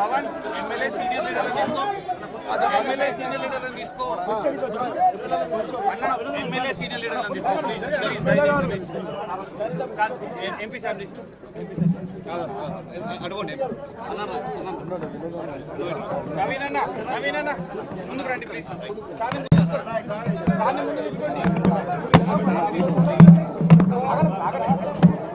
Pawan MLA senior తీసుకో. MLA senior తీసుకో. MLA senior లీడర్లను ఎంపీ సార్ తీసుకో. నవీన్ అన్న నవీన్ అన్న ముందుకు రండి ప్లీజ్ ముందు తీసుకోండి. ముందు తీసుకోండి.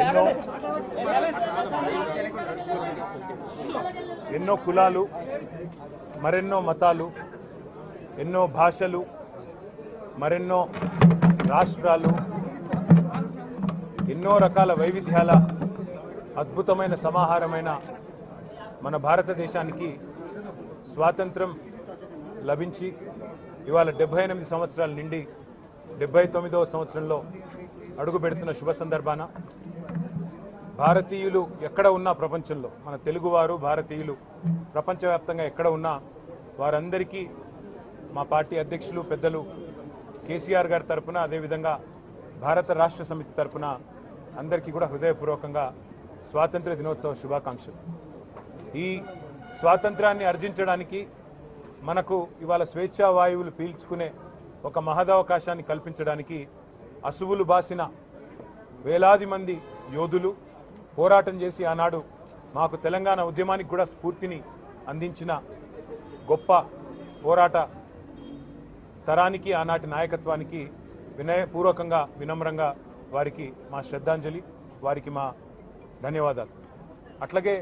ఎన్నో ఎన్నో కులాలు మరెన్నో మతాలు ఎన్నో భాషలు మరెన్నో రాష్ట్రాలు ఎన్నో రకాల వైవిధ్యాల అద్భుతమైన సమాహారమైన మన భారతదేశానికి స్వాతంత్రం లభించి ఇవాళ డెబ్బై ఎనిమిది సంవత్సరాలు నిండి డెబ్బై తొమ్మిదవ సంవత్సరంలో అడుగు పెడుతున్న శుభ సందర్భాన భారతీయులు ఎక్కడ ఉన్నా ప్రపంచంలో మన తెలుగువారు భారతీయులు ప్రపంచవ్యాప్తంగా ఎక్కడ ఉన్నా వారందరికీ మా పార్టీ అధ్యక్షులు పెద్దలు కేసీఆర్ గారి తరపున అదేవిధంగా భారత రాష్ట్ర సమితి తరపున అందరికీ కూడా హృదయపూర్వకంగా స్వాతంత్ర దినోత్సవ శుభాకాంక్షలు. ఈ స్వాతంత్రాన్ని అర్జించడానికి మనకు ఇవాళ స్వేచ్ఛా వాయువులు పీల్చుకునే ఒక మహదవకాశాన్ని కల్పించడానికి అసువులు బాసిన వేలాది మంది యోధులు పోరాటం చేసి ఆనాడు మాకు తెలంగాణ ఉద్యమానికి కూడా స్ఫూర్తిని అందించిన గొప్ప పోరాట తరానికి ఆనాటి నాయకత్వానికి వినయపూర్వకంగా వినమ్రంగా వారికి మా శ్రద్ధాంజలి వారికి మా ధన్యవాదాలు. అట్లాగే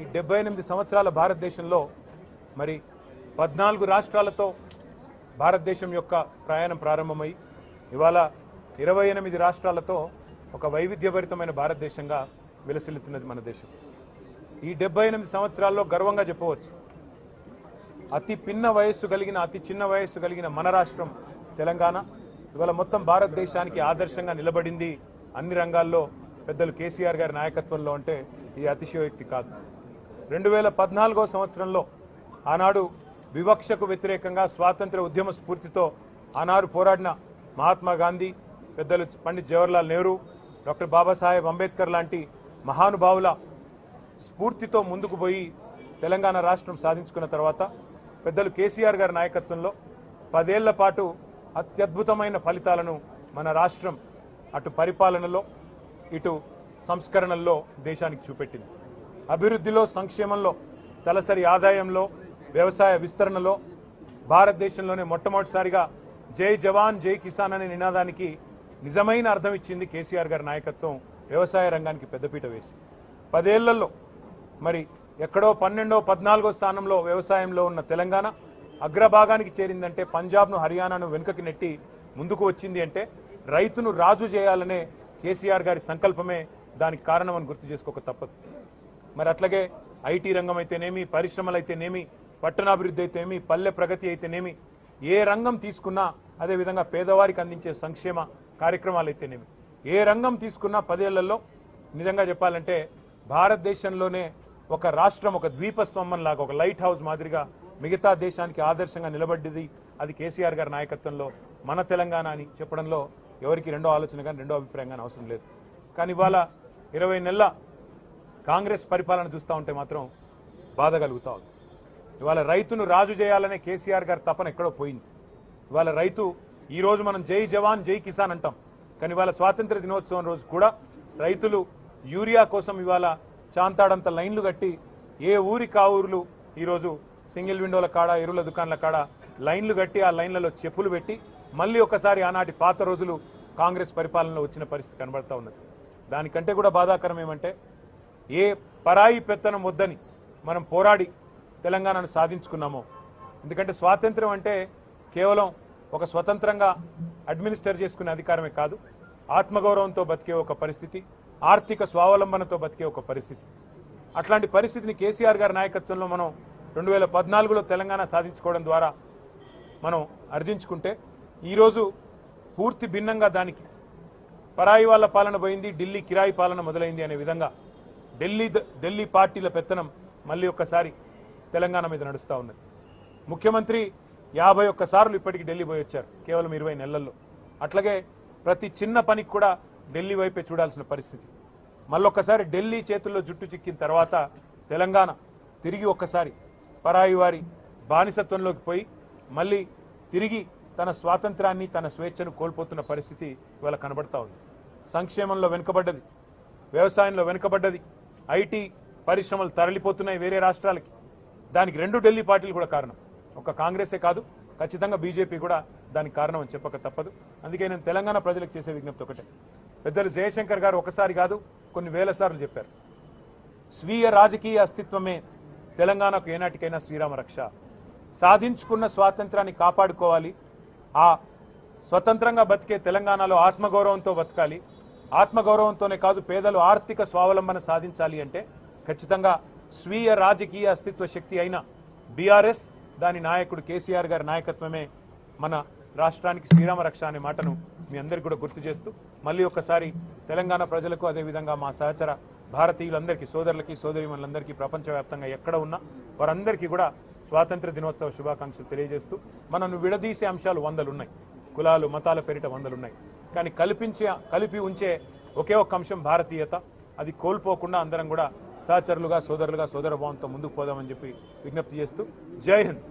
ఈ డెబ్బై ఎనిమిది సంవత్సరాల భారతదేశంలో మరి పద్నాలుగు రాష్ట్రాలతో భారతదేశం యొక్క ప్రయాణం ప్రారంభమై ఇవాళ ఇరవై ఎనిమిది రాష్ట్రాలతో ఒక వైవిధ్యభరితమైన భారతదేశంగా విలసిల్లుతున్నది మన దేశం. ఈ డెబ్బై ఎనిమిది సంవత్సరాల్లో గర్వంగా చెప్పవచ్చు. అతి పిన్న వయస్సు కలిగిన అతి చిన్న వయస్సు కలిగిన మన రాష్ట్రం తెలంగాణ. ఇవాళ మొత్తం భారతదేశానికి ఆదర్శంగా నిలబడింది అన్ని రంగాల్లో పెద్దలు కేసీఆర్ గారి నాయకత్వంలో అంటే ఇది అతిశయోక్తి కాదు. రెండు వేల పద్నాలుగో సంవత్సరంలో ఆనాడు వివక్షకు వ్యతిరేకంగా స్వాతంత్ర ఉద్యమ స్ఫూర్తితో ఆనాడు పోరాడిన మహాత్మా గాంధీ పెద్దలు పండిత్ జవహర్లాల్ నెహ్రూ డాక్టర్ బాబాసాహెబ్ అంబేద్కర్ లాంటి మహానుభావుల స్ఫూర్తితో ముందుకు పోయి తెలంగాణ రాష్ట్రం సాధించుకున్న తర్వాత పెద్దలు కేసీఆర్ గారి నాయకత్వంలో పదేళ్ళ పాటు అత్యద్భుతమైన ఫలితాలను మన రాష్ట్రం అటు పరిపాలనలో ఇటు సంస్కరణల్లో దేశానికి చూపెట్టింది. అభివృద్ధిలో సంక్షేమంలో తలసరి ఆదాయంలో వ్యవసాయ విస్తరణలో భారతదేశంలోనే మొట్టమొదటిసారిగా జై జవాన్ జై కిసాన్ అనే నినాదానికి నిజమైన అర్థం ఇచ్చింది కేసీఆర్ గారి నాయకత్వం వ్యవసాయ రంగానికి పెద్దపీట వేసి. పదేళ్ళలో మరి ఎక్కడో పన్నెండో పద్నాలుగో స్థానంలో వ్యవసాయంలో ఉన్న తెలంగాణ అగ్రభాగానికి చేరిందంటే పంజాబ్ను హర్యానాను వెనుకకి నెట్టి ముందుకు వచ్చింది అంటే రైతును రాజు చేయాలనే కేసీఆర్ గారి సంకల్పమే దానికి కారణమని గుర్తు చేసుకోక తప్పదు. మరి అట్లాగే ఐటీ రంగం అయితేనేమి పరిశ్రమలు అయితేనేమి పట్టణాభివృద్ధి అయితేనేమి పల్లె ప్రగతి అయితేనేమి ఏ రంగం తీసుకున్నా అదేవిధంగా పేదవారికి అందించే సంక్షేమ కార్యక్రమాలు అయితేనేమి. ఏ రంగం తీసుకున్నా పదేళ్ళలో నిజంగా చెప్పాలంటే భారతదేశంలోనే ఒక రాష్ట్రం ఒక ద్వీపస్తంభం లాగా ఒక లైట్ హౌస్ మాదిరిగా మిగతా దేశానికి ఆదర్శంగా నిలబడ్డది అది కేసీఆర్ గారి నాయకత్వంలో మన తెలంగాణ అని చెప్పడంలో ఎవరికి రెండో ఆలోచన కానీ రెండో అభిప్రాయం కానీ అవసరం లేదు. కానీ ఇవాళ ఇరవై నెలల కాంగ్రెస్ పరిపాలన చూస్తూ ఉంటే మాత్రం బాధ కలుగుతూ ఉంది. ఇవాళ రైతును రాజు చేయాలనే కేసీఆర్ గారి తపన ఎక్కడో పోయింది. ఇవాళ రైతు ఈరోజు మనం జై జవాన్ జై కిసాన్ అంటాం. కానీ ఇవాళ స్వాతంత్ర దినోత్సవం రోజు కూడా రైతులు యూరియా కోసం ఇవాళ చాంతాడంత లైన్లు కట్టి ఏ ఊరి కా ఊర్లు ఈరోజు సింగిల్ విండోల కాడ ఎరువుల దుకాణాల కాడ లైన్లు కట్టి ఆ లైన్లలో చెప్పులు పెట్టి మళ్ళీ ఒకసారి ఆనాటి పాత రోజులు కాంగ్రెస్ పరిపాలనలో వచ్చిన పరిస్థితి కనబడతా ఉన్నది. దానికంటే కూడా బాధాకరం ఏమంటే ఏ పరాయి పెత్తనం వద్దని మనం పోరాడి తెలంగాణను సాధించుకున్నామో. ఎందుకంటే స్వాతంత్రం అంటే కేవలం ఒక స్వతంత్రంగా అడ్మినిస్టర్ చేసుకునే అధికారమే కాదు ఆత్మగౌరవంతో బతికే ఒక పరిస్థితి ఆర్థిక స్వావలంబనతో బతికే ఒక పరిస్థితి. అట్లాంటి పరిస్థితిని కేసీఆర్ గారి నాయకత్వంలో మనం రెండు వేల పద్నాలుగులో తెలంగాణ సాధించుకోవడం ద్వారా మనం అర్జించుకుంటే ఈరోజు పూర్తి భిన్నంగా దానికి పరాయి వాళ్ళ పాలన పోయింది ఢిల్లీ కిరాయి పాలన మొదలైంది అనే విధంగా ఢిల్లీ ద- ఢిల్లీ పార్టీల పెత్తనం మళ్ళీ ఒక్కసారి తెలంగాణ మీద నడుస్తూ ఉన్నది. ముఖ్యమంత్రి యాభై ఒక్కసార్లు ఇప్పటికి ఢిల్లీ పోయి వచ్చారు కేవలం ఇరవై నెలల్లో. అట్లాగే ప్రతి చిన్న పనికి కూడా ఢిల్లీ వైపే చూడాల్సిన పరిస్థితి. మళ్ళొక్కసారి ఢిల్లీ చేతుల్లో జుట్టు చిక్కిన తర్వాత తెలంగాణ తిరిగి ఒక్కసారి పరాయి వారి బానిసత్వంలోకి పోయి మళ్ళీ తిరిగి తన స్వాతంత్రాన్ని తన స్వేచ్ఛను కోల్పోతున్న పరిస్థితి ఇవాళ కనబడతా ఉంది. సంక్షేమంలో వెనుకబడ్డది వ్యవసాయంలో వెనుకబడ్డది ఐటీ పరిశ్రమలు తరలిపోతున్నాయి వేరే రాష్ట్రాలకి. దానికి రెండు ఢిల్లీ పార్టీలు కూడా కారణం. ఒక కాంగ్రెసే కాదు ఖచ్చితంగా బీజేపీ కూడా దానికి కారణం అని చెప్పక తప్పదు. అందుకే నేను తెలంగాణ ప్రజలకు చేసే విజ్ఞప్తి ఒకటే. పెద్దలు జయశంకర్ గారు ఒకసారి కాదు కొన్ని వేల సార్లు చెప్పారు. స్వీయ రాజకీయ అస్తిత్వమే తెలంగాణకు ఏనాటికైనా శ్రీరామ రక్ష. సాధించుకున్న స్వాతంత్రాన్ని కాపాడుకోవాలి. ఆ స్వతంత్రంగా బతికే తెలంగాణలో ఆత్మగౌరవంతో బతకాలి. ఆత్మగౌరవంతోనే కాదు పేదలు ఆర్థిక స్వావలంబన సాధించాలి అంటే ఖచ్చితంగా స్వీయ రాజకీయ అస్తిత్వ శక్తి అయిన బీఆర్ఎస్ దాని నాయకుడు కేసీఆర్ గారి నాయకత్వమే మన రాష్ట్రానికి శ్రీరామ రక్ష అనే మాటను మీ అందరికీ కూడా గుర్తు చేస్తూ మళ్ళీ ఒక్కసారి తెలంగాణ ప్రజలకు అదేవిధంగా మా సహచర భారతీయులందరికీ సోదరులకి సోదరిమణులందరికీ ప్రపంచవ్యాప్తంగా ఎక్కడ ఉన్నా వారందరికీ కూడా స్వాతంత్ర దినోత్సవ శుభాకాంక్షలు తెలియజేస్తూ మనను విడదీసే అంశాలు వందలున్నాయి. కులాలు మతాల పేరిట వందలున్నాయి. కానీ కల్పించే కలిపి ఉంచే ఒకే ఒక్క అంశం భారతీయత. అది కోల్పోకుండా అందరం కూడా సహచరులుగా సోదరులుగా సోదర భావంతో ముందుకు పోదామని చెప్పి విజ్ఞప్తి చేస్తూ జై హింద్.